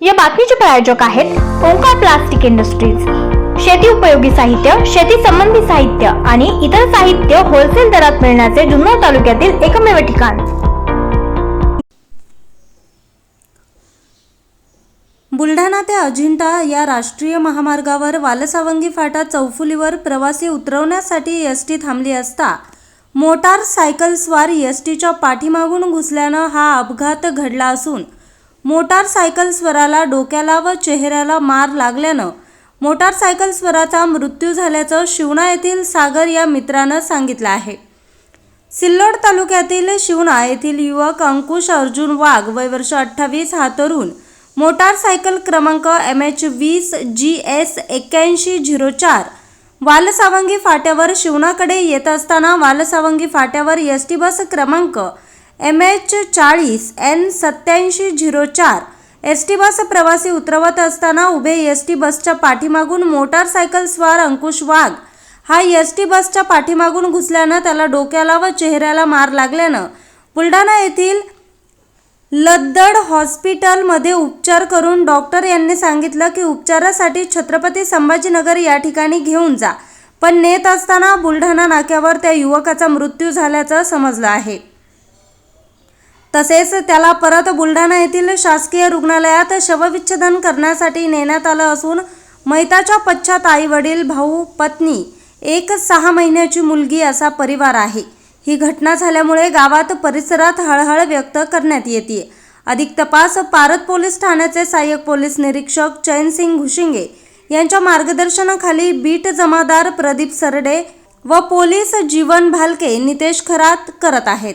या बातमीचे प्रायोजक आहेत ओंकार प्लास्टिक इंडस्ट्रीज. शेती उपयोगी साहित्य शेती संबंधी साहित्य आणि इतर साहित्य होलसेल दरात मिळण्याचे जुन्नर तालुक्यातील एकमेव ठिकाण. बुलढाणा ते अजिंठा या राष्ट्रीय महामार्गावर वालसावंगी फाटा चौफुलीवर प्रवासी उतरवण्यासाठी एस टी थांबली असता मोटार सायकलस्वार एस टीच्या पाठीमागून घुसल्यानं हा अपघात घडला असून मोटारसायकल स्वराला डोक्याला व चेहऱ्याला मार लागल्यानं मोटारसायकलस्वराचा मृत्यू झाल्याचं शिवणा येथील सागर या मित्रानं सांगितलं आहे. सिल्लोड तालुक्यातील शिवणा येथील युवक अंकुश अर्जुन वाघ वय वर्ष अठ्ठावीस हा तरुण मोटारसायकल क्रमांक एम एच वीस जी एस एक्क्याऐंशी झिरो चार वालसावंगी फाट्यावर शिवणाकडे येत असताना वालसावंगी फाट्यावर एस टी बस क्रमांक एम एच चाळीस एन सत्याऐंशी झिरो चार. एस टी बस प्रवासी उतरवत असताना उभे एस टी बसच्या पाठीमागून मोटारसायकल स्वार अंकुश वाघ. हा एस टी बसच्या पाठीमागून घुसल्यानं त्याला डोक्याला व चेहऱ्याला मार लागल्यानं बुलढाणा येथील लद्दड हॉस्पिटलमध्ये उपचार करून डॉक्टर यांनी सांगितलं की उपचारासाठी छत्रपती संभाजीनगर या ठिकाणी घेऊन जा. पण नेत असताना बुलढाणा नाक्यावर त्या युवकाचा मृत्यू झाल्याचं समजलं आहे. तसेच त्याला परत बुलढाणा येथील शासकीय रुग्णालयात शवविच्छेदन करण्यासाठी नेण्यात आलं असून मैताच्या पश्चात आई वडील भाऊ पत्नी एक सहा महिन्याची मुलगी असा परिवार आहे. ही घटना झाल्यामुळे गावात परिसरात हळहळ व्यक्त करण्यात येते. अधिक तपास पारत पोलीस ठाण्याचे सहाय्यक पोलीस निरीक्षक चैनसिंग घुशिंगे यांच्या मार्गदर्शनाखाली बीट जमादार प्रदीप सरडे व पोलीस जीवन भालके नितेश खरात करत आहेत.